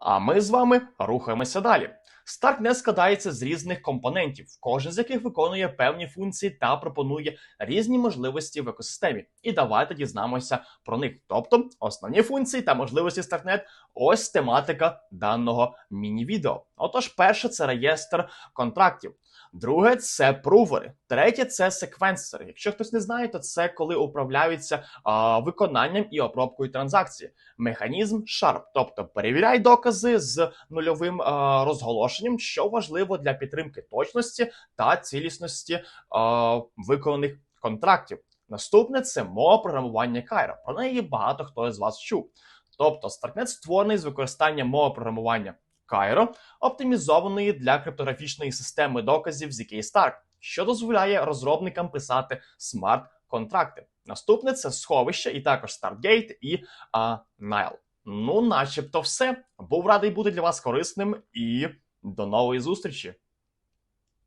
А ми з вами рухаємося далі. Starknet складається з різних компонентів, кожен з яких виконує певні функції та пропонує різні можливості в екосистемі. І давайте дізнаємося про них. Тобто, основні функції та можливості Starknet – ось тематика даного міні-відео. Отож, перше це реєстр контрактів. Друге це прувери. Третє це секвенсори. Якщо хтось не знає, то це коли управляються а, виконанням і обробкою транзакції. Механізм Sharp, тобто перевіряй докази з нульовим а, розголошенням, що важливо для підтримки точності та цілісності а, виконаних контрактів. Наступне це мова програмування Cairo. Про неї багато хто з вас чув. Тобто, Starknet створений з використанням мови програмування Cairo, оптимізованої для криптографічної системи доказів ZK Stark, що дозволяє розробникам писати смарт-контракти. Наступне це сховище, і також Stargate і а, Nile. Ну, начебто, все. Був радий бути для вас корисним і до нової зустрічі!